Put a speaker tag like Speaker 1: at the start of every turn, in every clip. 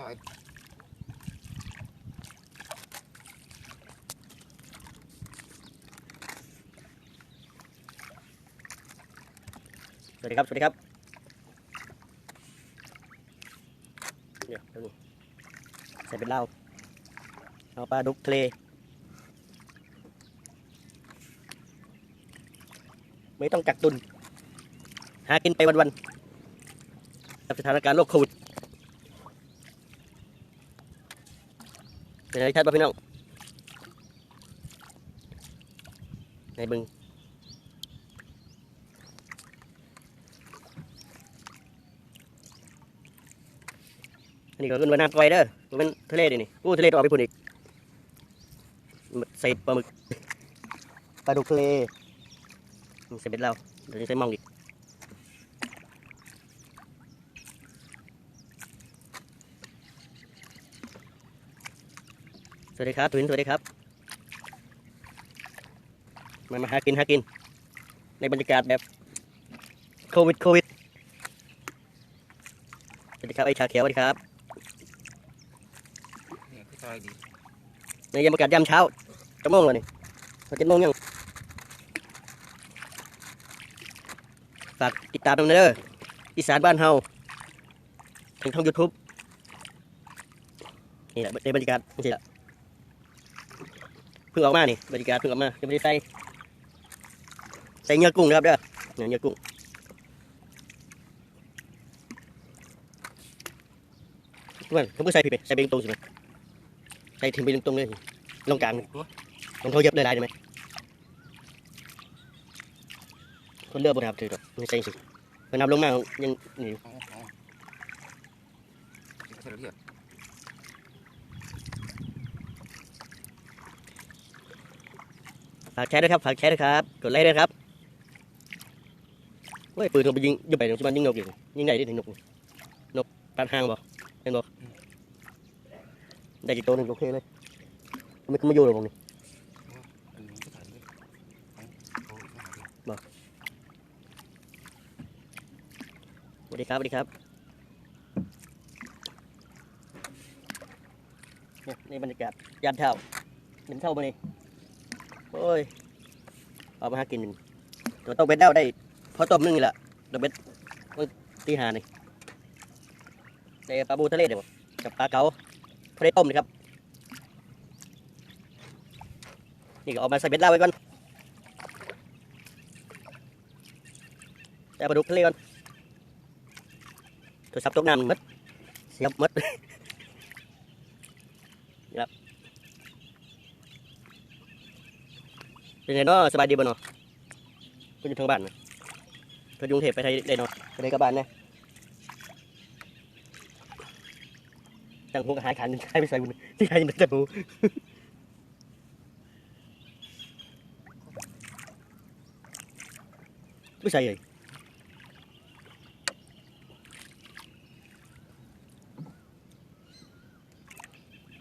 Speaker 1: ซอย
Speaker 2: สวัสดีครับสวัสดีครับเดี๋ยวเดี๋ยวนี้ใส่เป็นเหล้าเอาปลาดุกทะเลไม่ต้องกักตุน หากินไปวันๆกับสถานการณ์โรคโควิด เป็นไงครับพี่น้องในบึงอันนี้ก็ขึ้นมาน้ำปล่อยเด้อมันทะเลดินี่กู้ทะเลต้องออกไปพุ่นอีกใส่ปลาหมึกปลาดุกทะเลใส่เบ็ดเราเดี๋ยวจะใส่มองอีก วัสดีครับทวินสวัสดีครับ มามาหากินหากิน ในบรรยากาศแบบโควิดโควิดสวัสดีครับไอ้ชาเขียวสวัสดีครับ
Speaker 1: เนี่ยคือซอยดี
Speaker 2: ในยามอากาศยามเช้าจะโมงแล้วนี่พอเจ็ดโมงยังฝากติดตามด้วยนะเด้ออีสานบ้านเฮาทางช่องยูทูบนี่แหละในบรรยากาศนี่แหละเพิ่งออกมานี่บรรยากาศเพิ่งออกมายังไม่ได้ใส่ใส่เนื้อกุ้งนะครับเด้อเนื้อกุ้งทุกคนเขาเพิ่งใส่ผิดไปใส่ไปตรงใช่ไหมใส่ถึงไปตรงเลยลงกลางลงเขาเย็บเลยได้ไหมคนเลือกบนครับถือดอกไม่ใช่สิมันนับลงมายังนี่
Speaker 1: เอาเอาเสร็จแล้วเรียบ
Speaker 2: ฝากแชร์ด้วยครับฝากแชร์ด้วยครับกดไลค์ด้วยครับเฮ้ยปืนเราไปยิงยิงไปตรงที่มันยิงนกอยู่ยิงไหนด้ถึงนกนี่นกปัดหางบ่เห็นบ่ได้กี่ตัวหนึ่งโอเคเลยไม่ไม่อยู่หรอกนี่
Speaker 1: อันนี้ก็ถ่ายเลยเอาเอาเอาหาดิ
Speaker 2: สวัสดีครับสวัสดีครับเนี่ยนี่บรรยากาศยามเช้าเป็นเช้ามานี่ โอ้ย เอามาหากินตัวต้องเบ็ดเด้าได้พอต้มนึ่งนี่แหละตัวเบ็ดตีหานี่ได้ปลาบูทะเลเดี๋ยวกับปลาเก๋าทะเลต้มนี่ครับ นี่ก็เอามาใส่เบ็ดเล่าไว้ก่อนแต่ปลาดุกทะเลก่อนโทรศัพท์ตกน้ำมัดเสียบมัด นี่ครับ เป็นไงเนาะสบายดีบ่เนาะคุณอยู่ทางบ้านนะเพิ่นอยู่กรุงเทพไปไทยได้เนาะไปได้กับบ้านนะจังหูก็หายขันใครไปใส่บุญที่ใครมันจะหูไม่ใส่เลย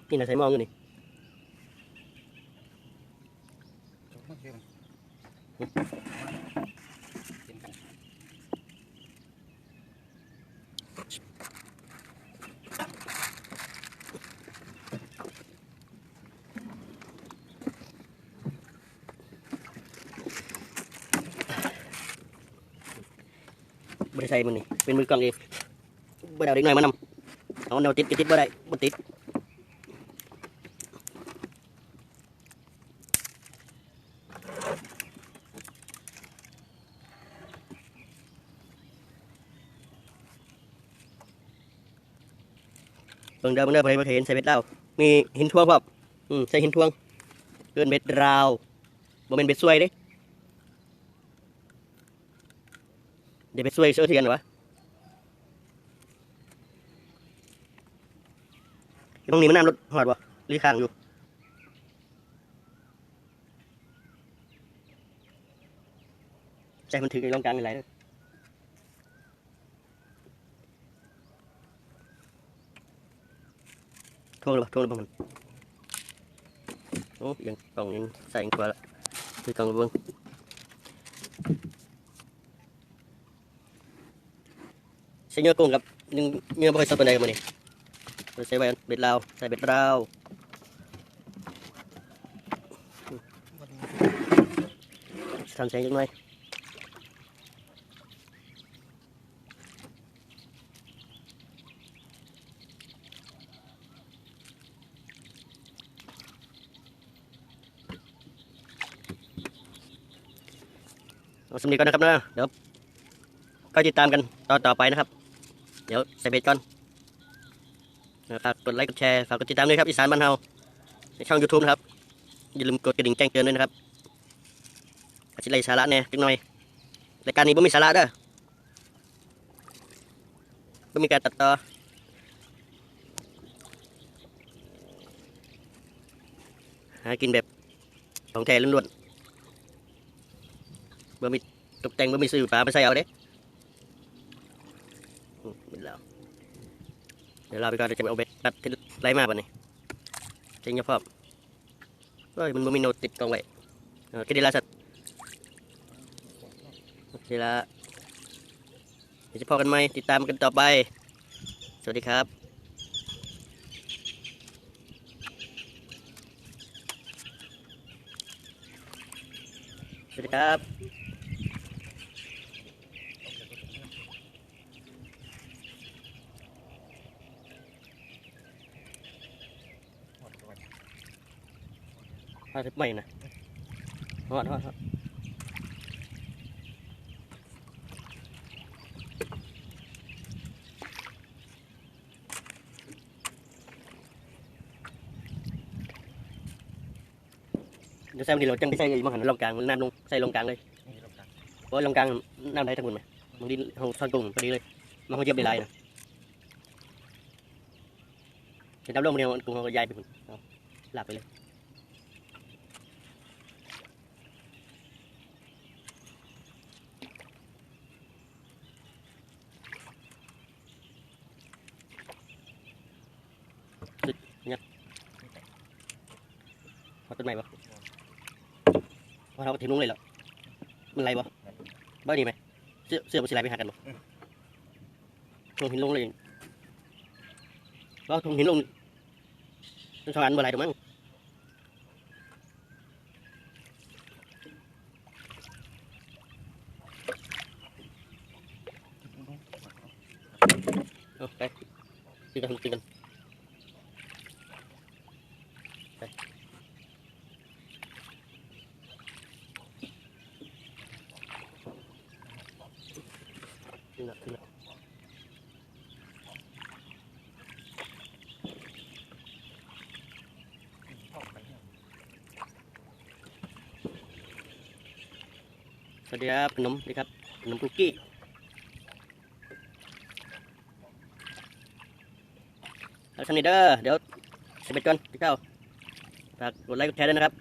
Speaker 2: นี่นะใส่มองอยู่นี่
Speaker 1: จบแล้วเรียบเห็นกัน
Speaker 2: ไม่ใส่มันนี่เป็นมือกลองเองบ่ได้เอาเด็กน้อยมานำเอาแนวติดก็ติดบ่ได้บ่ติดเบิ่งเด้อเบิ่งเด้อไปเคยเห็นใส่เบ็ดลาวมีหินทวงพร้อมอืมใส่หินทวงเกินเบ็ดราวบ่แม่นเบ็ดซวยเด้ เดี๋ยวเบ็ดซวยเสื้อเทียนเหรอวะตรงนี้มันน้ำรถหอดบ่หรือข้างอยู่ใจมันถือไอ้ลงกลางอะไรเลยทวงหรือเปล่าทวงหรือเปล่ามันโอ้ยังกล่องยังใส่ยังกว่าละคือกล่องเบิ้ง ช้เนื้อกุ้งกับเนื้อเนื้อบ่ค่อยสดปานใดกับมันนี่เราใส่ไว้เบ็ดลาวใส่เบ็ดลาวทำแสงจังหน่อยเอาสำนีก่อนนะครับนะเดี๋ยวก็ติดตามกันตอนต่อไปนะครับ เดี๋ยวใส่เบ็ดก่อนฝากกดไลค์กดแชร์ฝากกดติดตามด้วยครับอีสานบ้านเฮาในช่อง YouTube นะครับ อย่าลืมกดกระดิ่งแจ้งเตือนด้วยนะครับอาจจะไรสาระแน่จังหน่อยรายการนี้ไม่มีสาระเด้อไม่มีการตัดต่อหากินแบบของแท้ล้วนๆบ่มีตกแต่งบ่มีซื้อปลาไปใส่เอาเด้ อืมบิดแล้ว เดี๋ยวเราไปก่อนเดี๋ยวจะไปเอาเบ็ดรัดที่ไรมาป่ะนี่เจ๊งยาพอบเฮ้ยมันบ่มีโนติดกองไว้เออแค่นี้ละสัตว์โอเคละเดี๋ยวจะพอกันไหมติดตามกันต่อไป สวัสดีครับสวัสดีครับ ห้าสิบไม่นะฮอดฮอดฮอดเดี๋ยวใส่มันดีเราจังไปใส่มังหันลงกลางมันน้ำลงใส่ลงกลางเลย
Speaker 1: นี่ลงกลาง
Speaker 2: เพราะลงกลางน้ำได้ทั้งหมดไหมบางทีเขาทอดกุ้งพอดีเลยมันเขาเย็บได้หลายนะเห็นน้ำลงมาเดียวกุ้งเขาก็ย้ายไปหม ดเอาต้นไม้ปะพอเราก็ทิ้งลงเลยเหรอมันไรปะบ้าดีไหมเสื้อเสื้อมันสิไรไปหากันปะทงหินลงเลยก็ทงหินลงทั้งสองอันบ่ไรถูกมั้งเอาไปตีกันตีกันขึ้น สวัสดีครับขนมสวัสดีครับขนมคุกกี้แล้วสนิทเด้อเดี๋ยวเสร็จก่อนพี่เข้าฝากกดไลค์กดแชร์ด้วยนะครับ